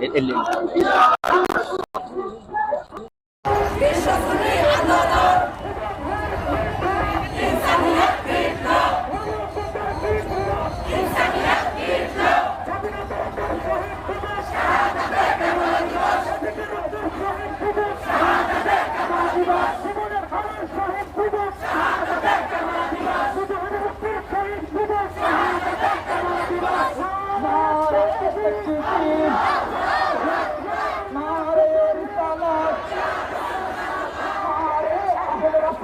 ele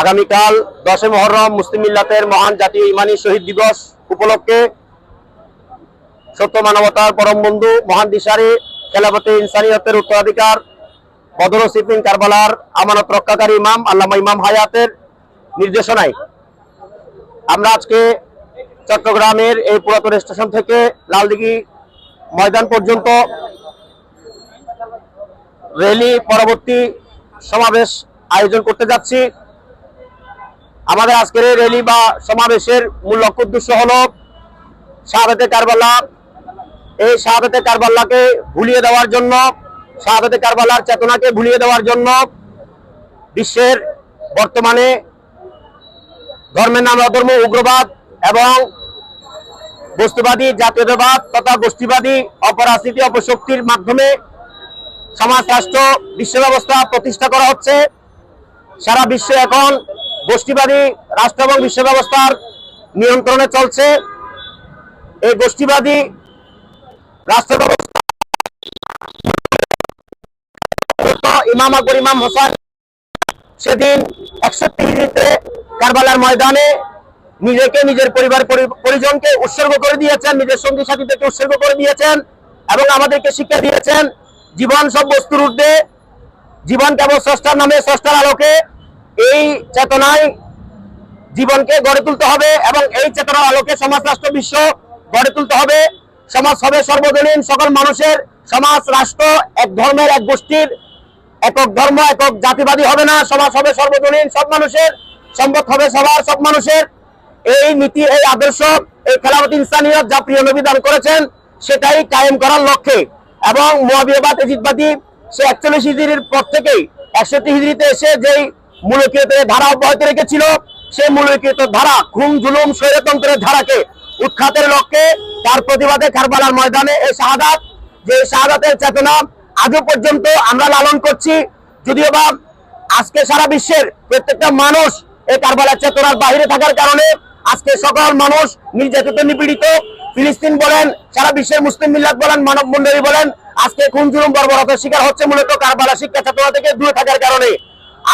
আগামীকাল দশে মহরম মুসলিম মিল্লাতের মহান জাতীয় ইমানি শহীদ দিবস উপলক্ষে সত্য মানবতার পরম বন্ধু মহান দিশারি, খেলাপতি ইনসানিয়তের উত্তরাধিকার বদর সিপিন কারবালার আমানত রক্ষাকারী ইমাম, আল্লামা ইমাম হায়াতের নির্দেশনায়। আমরা আজকে চট্টগ্রামের এই পুরাতন স্টেশন থেকে লালদিঘি ময়দান পর্যন্ত র্যালি পরবর্তী সমাবেশ আয়োজন করতে যাচ্ছি। আমাদের আজকের এই র্যালি বা সমাবেশের মূল লক্ষ্য উদ্দেশ্য হলো শাহাদাতে কারবালা। এই শাহাদাতে কারবাল্লাকে ভুলিয়ে দেওয়ার জন্য, শাহাদাতে কারবালার চেতনাকে ভুলিয়ে দেওয়ার জন্য বিশ্বের বর্তমানে ধর্মের নামে অধর্ম, উগ্রবাদ এবং বস্তুবাদী, জাতীয়তাবাদ তথা গোষ্ঠীবাদী অপরাজনীতি, অপশক্তির মাধ্যমে সমাজ, রাষ্ট্র, বিশ্ব ব্যবস্থা প্রতিষ্ঠা করা হচ্ছে। সারা বিশ্বে এখন গোষ্ঠীবাদী রাষ্ট্র এবং বিশ্ব ব্যবস্থার নিয়ন্ত্রণে চলছে। এই গোষ্ঠীবাদী রাষ্ট্র ব্যবস্থা ইমাম আকবর ইমাম হোসেন সেদিন একশো হিজড়িতে কারবালার ময়দানে নিজেকে, নিজের পরিবার পরিজনকে উৎসর্গ করে দিয়েছেন, নিজের সঙ্গী সাথীদেরকে উৎসর্গ করে দিয়েছেন এবং আমাদেরকে শিক্ষা দিয়েছেন জীবন সব বস্তুর ঊর্ধ্বে। জীবন কেবল স্রষ্টার নামে স্রষ্টার আলোকে এই চেতনায় জীবনকে গড়ে তুলতে হবে এবং এই চেতনার আলোকে সমাজ, রাষ্ট্র, বিশ্ব গড়ে তুলতে হবে। সমাজ হবে সর্বজনীন, সকল মানুষের সমাজ, রাষ্ট্র, এক ধর্মের, এক গোষ্ঠীর, একক ধর্ম, একক জাতিবাদী হবে না। সমাজ হবে সর্বজনীন, সব মানুষের। সম্পদ হবে সবার, সব মানুষের। এই নীতি, এই আদর্শ, এই খেলাফত ইনসানিয়ত যা প্রিয় নবী দান করেছেন, সেটাই কায়েম করার লক্ষ্যে। এবং মহাবীরবাদ এজিদবাদী, সে একচল্লিশ হিজড়ির পর থেকেই একষট্টি হিজড়িতে এসে যেই মূলকীয়তের ধারা অব্যাহত রেখেছিল। সেই মূলকীয়ত ধারা খুন জুলুম স্বৈরতন্ত্রের ধারাকে উৎখাতের লক্ষ্যে তার প্রতিবাদে কারবালার ময়দানে এই শাহাদাত, যে শাহাদাতের চেতনা আজও পর্যন্ত আমরা লালন করছি। যদিও বা আজকে সারা বিশ্বের প্রত্যেকটা মানুষ এই কারবালার চেতনার বাইরে থাকার কারণে আজকে সকল মানুষ নির্যাতিত, নিপীড়িত। ফিলিস্তিন বলেন, সারা বিশ্বের মুসলিম মিল্লাত বলেন মানব মন্ডলী বলেন, আজকে খুন জুলুম বর্বরতার শিকার হচ্ছে মূলত কারবালা শিক্ষা চেতনা থেকে দূরে থাকার কারণে।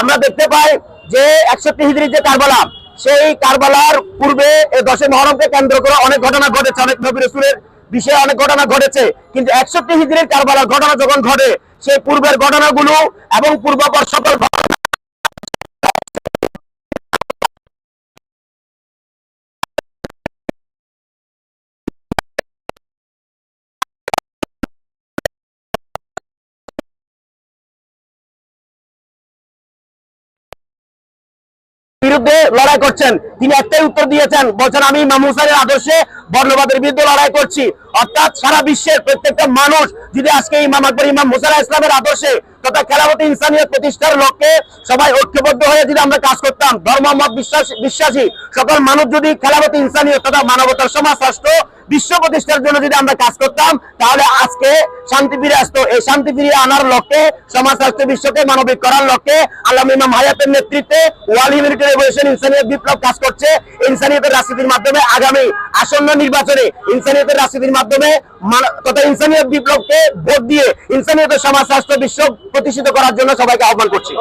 আমরা দেখতে পাই যে একষট্টি হিজড়ির যে কারবালা, সেই কারবালার পূর্বে দশে মহরমকে কেন্দ্র করে অনেক ঘটনা ঘটেছে, অনেক নবী রসুলের বিষয়ে অনেক ঘটনা ঘটেছে। কিন্তু একষট্টি হিজড়ির কারবালার ঘটনা যখন ঘটে, সেই পূর্বের ঘটনাগুলো এবং পূর্বাপর সকল বিরুদ্ধে লড়াই করছেন। তিনি একটাই উত্তর দিয়েছেন বলছেন আমি ইমাম হুসাইনের আদর্শে বর্ণবাদের বিরুদ্ধে লড়াই করছি। অর্থাৎ সারা বিশ্বের প্রত্যেকটা মানুষ যদি আজকে ইমাম আকবর, ইমাম মুসারা ইসলামের আদর্শে তথা খেলাফতি ইনসানিয়ত প্রতিষ্ঠার লক্ষ্যে সবাই ঐক্যবদ্ধ হয়ে যদি আমরা কাজ করতাম, ধর্ম, মত, বিশ্বাস, বিশ্বাসী সকল মানুষ যদি খেলাফতি ইনসানিয়ত তথা মানবতার সমাজ রাষ্ট্র বিশ্ব প্রতিষ্ঠার জন্য যদি আমরা কাজ করতাম, তাহলে আজকে শান্তি ফিরে আসতো। এই শান্তি ফিরিয়ে আনার লক্ষ্যে, সমাজ রাষ্ট্র বিশ্বকে মানবিক করার লক্ষ্যে আল্লাহ ইমাম হায়াতের নেতৃত্বে ওয়াল হিউম্যানিটি রেভলিউশন ইনসানিয়ত বিপ্লব কাজ করছে। ইনসানিয়তের রাজনীতির মাধ্যমে আগামী আসন্ন নির্বাচনে ইনসানিয়তের রাজনীতির মাধ্যমে তথা ইনসানিয়ত বিপ্লবকে ভোট দিয়ে ইনসানিয়তের সমাজ স্বাস্থ্য বিশ্ব প্রতিষ্ঠিত করার জন্য সবাইকে আহ্বান করছি।